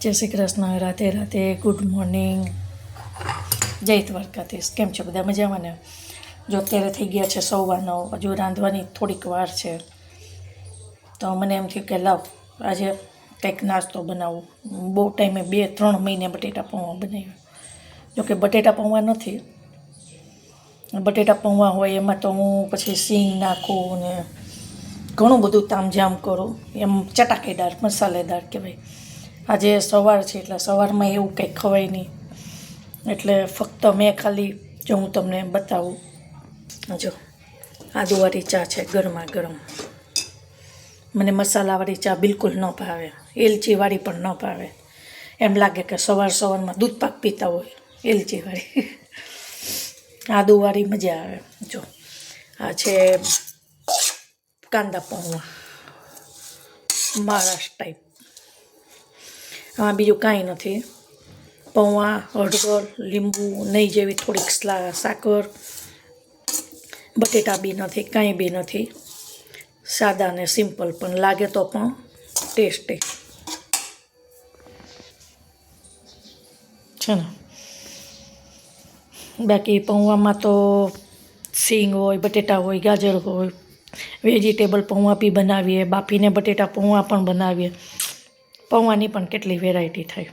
જય શ્રી કૃષ્ણ, રાતે રાતે ગુડ મોર્નિંગ જય દ્વારકાધીશ. કેમ છે બધા મજામાં ને? જો અત્યારે થઈ ગયા છે સવા હજુ રાંધવાની થોડીક વાર છે. તો મને એમ થયું કે લાવ, આજે કંઈક નાસ્તો બનાવું. બહુ ટાઈમે બે, ત્રણ મહિને બટેટા પૌવા બનાવ્યું. જોકે બટેટા પૌવા નથી. બટેટા પૌવા હોય એમાં તો હું પછી સિંગ નાખું ને ઘણું બધું તામઝામ કરું. એમ ચટાકેદાર, મસાલેદાર કહેવાય. આજે સવાર છે એટલે સવારમાં એવું કંઈ ખવાય નહીં. એટલે ફક્ત મેં ખાલી જો હું તમને બતાવું. જો આદુવાળી ચા છે ગરમા ગરમ. મને મસાલાવાળી ચા બિલકુલ ન ભાવે. એલચીવાળી પણ ન ભાવે. એમ લાગે કે સવાર સવારમાં દૂધ પાક પીતા હોય, એલચીવાળી. આદુવાળી મજા આવે. જો, આ છે કાંદા પૌવા. મહારાષ્ટ્ર ટાઈપ આમાં બીજું કાંઈ નથી. પૌવા, હળદર, લીંબુ, નહીં જેવી થોડીક સાકર, બટેટા બી નથી, કાંઈ બી નથી. સાદા ને સિમ્પલ, પણ લાગે તો પણ ટેસ્ટી. છે ને? બાકી પૌવામાં તો સિંગ હોય, બટેટા હોય, ગાજર હોય, વેજીટેબલ પૌવા બી બનાવીએ, બાફીને બટેટા પૌવા પણ બનાવીએ. પૌવાની પણ કેટલી વેરાયટી થાય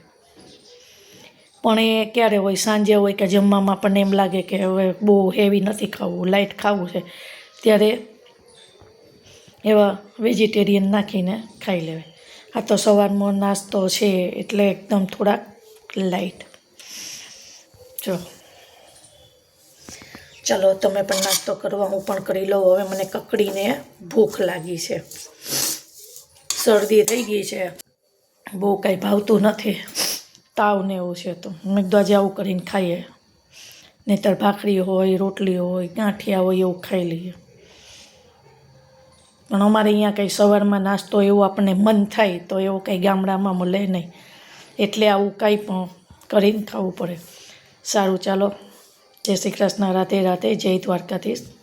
પણ એ ક્યારે હોય, સાંજે હોય કે જમવામાં આપણને એમ લાગે કે હવે બહુ હેવી નથી ખાવું લાઇટ ખાવું છે, ત્યારે એવા વેજીટેરિયન નાખીને ખાઈ લેવાય. આ તો સવારનો નાસ્તો છે એટલે એકદમ થોડાક લાઇટ જો. ચલો, તમે પણ નાસ્તો કરવા, હું પણ કરી લઉં. હવે મને કકડીને ભૂખ લાગી છે. શરદી થઈ ગઈ છે. બહુ કાંઈ ભાવતું નથી. તાવ ને એવું છે તો. મેં આવું કરીને ખાઈએ. નહીંતર ભાખરી હોય, રોટલી હોય, ગાંઠિયા હોય એવું ખાઈ લઈએ. પણ અમારે અહીંયા કંઈ સવારમાં નાસ્તો એવો આપણને મન થાય તો એવું કંઈ ગામડામાં મળે નહીં. એટલે આવું કાંઈ પણ કરીને ખાવું પડે. સારું, ચાલો. જય શ્રી કૃષ્ણ. રાતે રાતે જય દ્વારકાધીશ.